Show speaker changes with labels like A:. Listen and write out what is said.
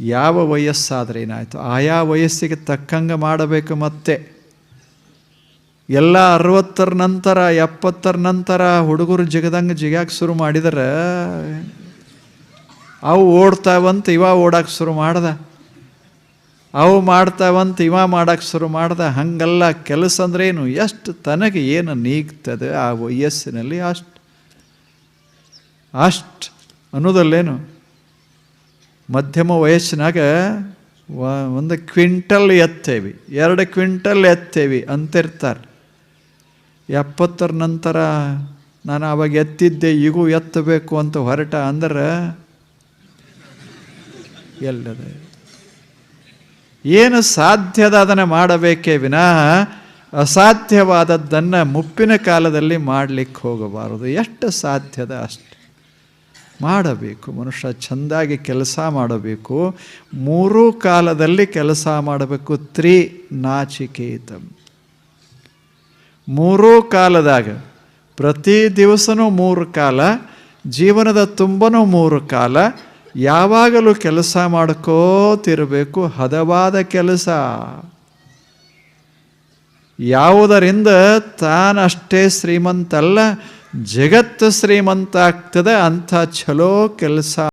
A: ಯಾವ ವಯಸ್ಸಾದರೆ ಏನಾಯಿತು? ಆಯಾ ವಯಸ್ಸಿಗೆ ತಕ್ಕಂಗೆ ಮಾಡಬೇಕು ಮತ್ತೆ. ಎಲ್ಲ ಅರವತ್ತರ ನಂತರ, ಎಪ್ಪತ್ತರ ನಂತರ ಹುಡುಗರು ಜಿಗದಂಗೆ ಜಿಗ್ಯಾಕೆ ಶುರು ಮಾಡಿದರೆ, ಅವು ಓಡ್ತಾವಂತ ಇವ ಓಡಕ್ಕೆ ಶುರು ಮಾಡ್ದ. ಅವು ಮಾಡ್ತಾವಂತ ಇವ ಮಾಡಕ್ಕೆ ಶುರು ಮಾಡ್ದ. ಹಂಗಲ್ಲ, ಕೆಲಸ ಅಂದ್ರೇನು? ಎಷ್ಟು ತನಗೆ ಏನು ನೀಗ್ತದೆ ಆ ವಯಸ್ಸಿನಲ್ಲಿ ಅಷ್ಟು. ಅಷ್ಟು ಅನ್ನೋದಲ್ಲೇನು? ಮಧ್ಯಮ ವಯಸ್ಸಿನಾಗ ಒಂದು ಕ್ವಿಂಟಲ್ ಎತ್ತೇವಿ. ಎರಡು ಕ್ವಿಂಟಲ್ ಎತ್ತೇವಿ ಅಂತಿರ್ತಾರೆ. ಎಪ್ಪತ್ತರ ನಂತರ ನಾನು ಅವಾಗ ಎತ್ತಿದ್ದೆ, ಈಗೂ ಎತ್ತಬೇಕು ಅಂತ ಹೊರಟ ಅಂದ್ರೆ ಎಲ್ಲದ. ಏನು ಸಾಧ್ಯದ ಅದನ್ನು ಮಾಡಬೇಕೇ ವಿನಃ ಅಸಾಧ್ಯವಾದದ್ದನ್ನು ಮುಪ್ಪಿನ ಕಾಲದಲ್ಲಿ ಮಾಡಲಿಕ್ಕೆ ಹೋಗಬಾರದು. ಎಷ್ಟು ಸಾಧ್ಯದ ಅಷ್ಟು. ಮಾಡಬೇಕು, ಮನುಷ್ಯ ಚೆಂದಾಗಿ ಕೆಲಸ ಮಾಡಬೇಕು, ಮೂರೂ ಕಾಲದಲ್ಲಿ ಕೆಲಸ ಮಾಡಬೇಕು, ತ್ರಿ ನಾಚಿಕೇತಂ. ಮೂರೂ ಕಾಲದಾಗ, ಪ್ರತಿ ದಿವಸನೂ ಮೂರು ಕಾಲ, ಜೀವನದ ತುಂಬನೂ ಮೂರು ಕಾಲ, ಯಾವಾಗಲೂ ಕೆಲಸ ಮಾಡ್ಕೋತಿರಬೇಕು, ಹದವಾದ ಕೆಲಸ. ಯಾವುದರಿಂದ ತಾನಷ್ಟೇ ಶ್ರೀಮಂತ ಅಲ್ಲ ಜಗತ್ತು ಶ್ರೀಮಂತ ಆಗ್ತದೆ ಅಂಥ ಚಲೋ ಕೆಲಸ